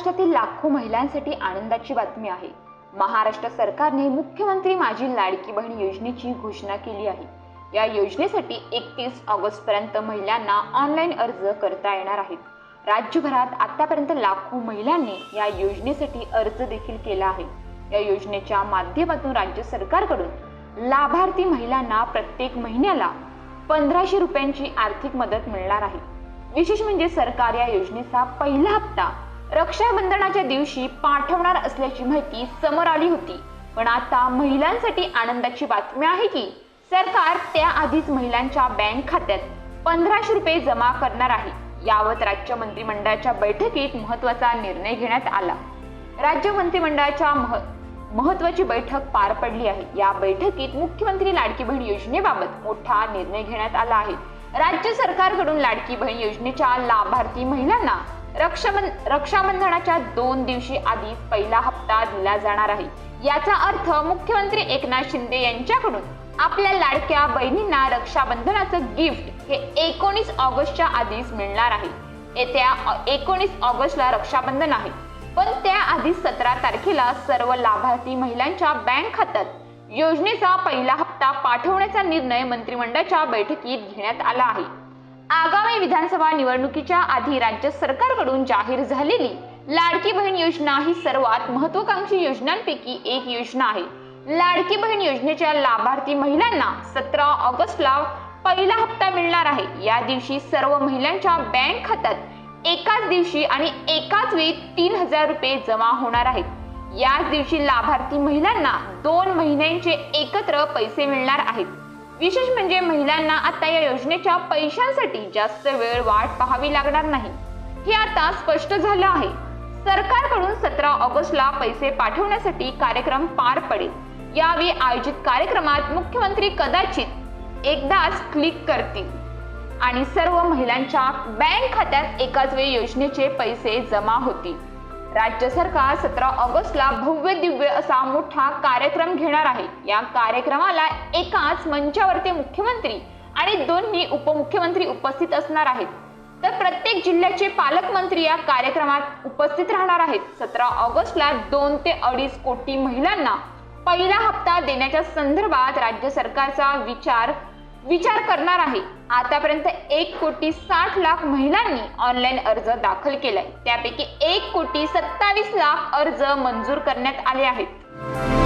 महाराष्ट्रातील लाखो महिलांसाठी आनंदाची बातमी आहे. महाराष्ट्र सरकारने मुख्यमंत्री माझी लाडकी बहीण योजनेची घोषणा केली आहे. या योजनेसाठी एकतीस ऑगस्ट पर्यंत महिलांना ऑनलाईन अर्ज करता येणार आहेत. राज्यभरात आतापर्यंत लाखो महिलांनी या योजनेसाठी अर्ज देखील केला आहे. या योजनेच्या माध्यमातून राज्य सरकारकडून लाभार्थी महिलांना प्रत्येक महिन्याला पंधराशे रुपयांची आर्थिक मदत मिळणार आहे. विशेष म्हणजे सरकार या योजनेचा पहिला हप्ता रक्षाबंधनाच्या दिवशी पाठवणार असल्याची माहिती समोर आली होती. पण आता महिलांसाठी आनंदाची बातमी आहे की सरकार त्याआधीच महिलांच्या बँक खात्यात पंधराशे रुपये जमा करणार आहे. यावत राज्य मंत्रिमंडळाच्या बैठकीत महत्त्वाचा निर्णय घेण्यात आला. राज्य मंत्रिमंडळाच्या मह महत्वाची बैठक पार पडली आहे. या बैठकीत मुख्यमंत्री लाडकी बहीण योजनेबाबत मोठा निर्णय घेण्यात आला आहे. राज्य सरकारकडून लाडकी बहीण योजनेच्या लाभार्थी महिलांना रक्षाबंध रक्षाबंधनाच्या दोन दिवशी आधीच पहिला हप्ता दिला जाणार आहे. याचा अर्थ मुख्यमंत्री एकनाथ शिंदे यांच्याकडून आपल्या लाडक्या बहिणींना रक्षाबंधनाचं गिफ्ट हे एकोणीस ऑगस्टच्या आधीच मिळणार आहे. येत्या एकोणीस ऑगस्टला रक्षाबंधन आहे. पण त्याआधी सतरा तारखेला सर्व लाभार्थी महिलांच्या बँक खात्यात योजनेचा पहिला हप्ता पाठवण्याचा निर्णय मंत्रिमंडळाच्या बैठकीत घेण्यात आला आहे. आगामी विधानसभा निवडणुकीच्या आधी राज्य सरकारकडून जाहीर झालेली लाडकी बहीण योजना ही सर्वात महत्वाकांक्षी योजनांपैकी एक योजना आहे. लाडकी बहीण योजनेच्या लाभार्थी महिलांना सतरा ऑगस्टला पहिला हप्ता मिळणार आहे. या दिवशी सर्व महिलांच्या बँक खात्यात एकाच दिवशी आणि एकाच वेळी तीन हजार रुपये जमा होणार आहेत. याच दिवशी लाभार्थी महिलांना दोन महिन्यांचे एकत्र पैसे मिळणार आहेत. विशेष म्हणजे महिलांना आता या योजनेच्या पैशांसाठी जास्त वेळ वाट पाहावी लागणार नाही. हे आता स्पष्ट झालं आहे. सरकारकडून सतरा ऑगस्टला पैसे पाठवण्यासाठी कार्यक्रम पार पडेल. यावेळी आयोजित कार्यक्रमात मुख्यमंत्री कदाचित एकदाच क्लिक करतील. आणि सर्व महिलांच्या बँक खात्यात एकाच वेळी योजनेचे पैसे जमा होतील. राज्य सरकार सतरा ऑगस्टला भव्य दिव्य असा मोठा कार्यक्रम घेणार आहे. या कार्यक्रमाला एकाच मंचावरती मुख्यमंत्री आणि दोन्ही उपमुख्यमंत्री उपस्थित असणार आहेत. तर प्रत्येक जिल्ह्याचे पालकमंत्री या कार्यक्रमात उपस्थित राहणार आहेत. सतरा ऑगस्टला दोन ते अडीच कोटी महिलांना पहिला हप्ता देण्याच्या संदर्भात राज्य सरकारचा विचार विचार करणार आहे. आतापर्यंत एक कोटी साठ लाख महिलांनी ऑनलाईन अर्ज दाखल केलाय. त्यापैकी एक कोटी सत्तावीस लाख अर्ज मंजूर करण्यात आले आहेत.